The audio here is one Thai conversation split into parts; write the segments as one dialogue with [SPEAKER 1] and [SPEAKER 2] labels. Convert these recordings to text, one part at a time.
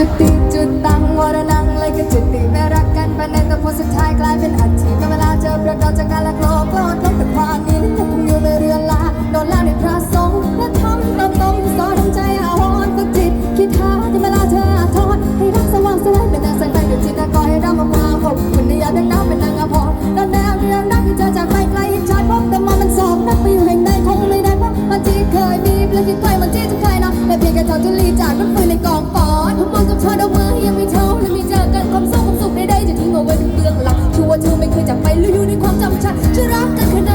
[SPEAKER 1] จุดติจุดตังวรนังเลยก็จุดติไม่รักกันไปในแต่พอสุดท้ายกลายเป็นอัฐิเมื่อเวลาเจอประกอบจากการละโกลกโลดลบแต่ความนี้ sometimes.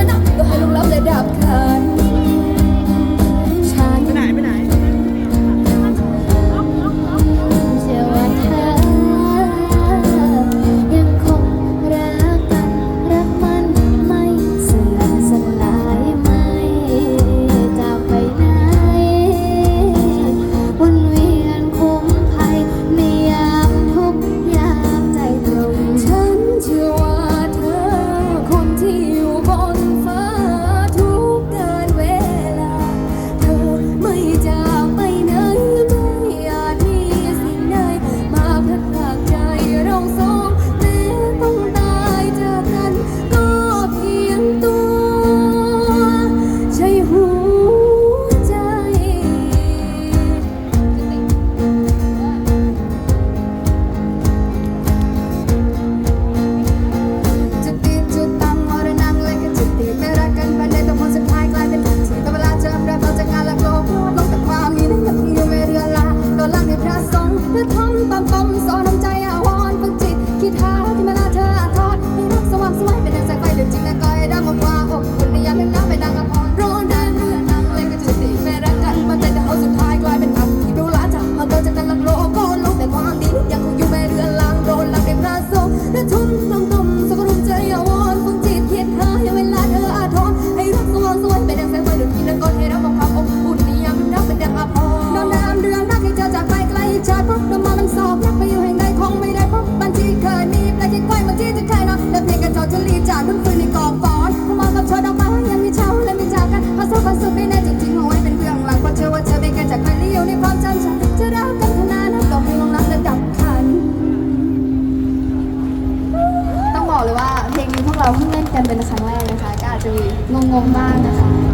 [SPEAKER 1] งงๆบ้างนะคะ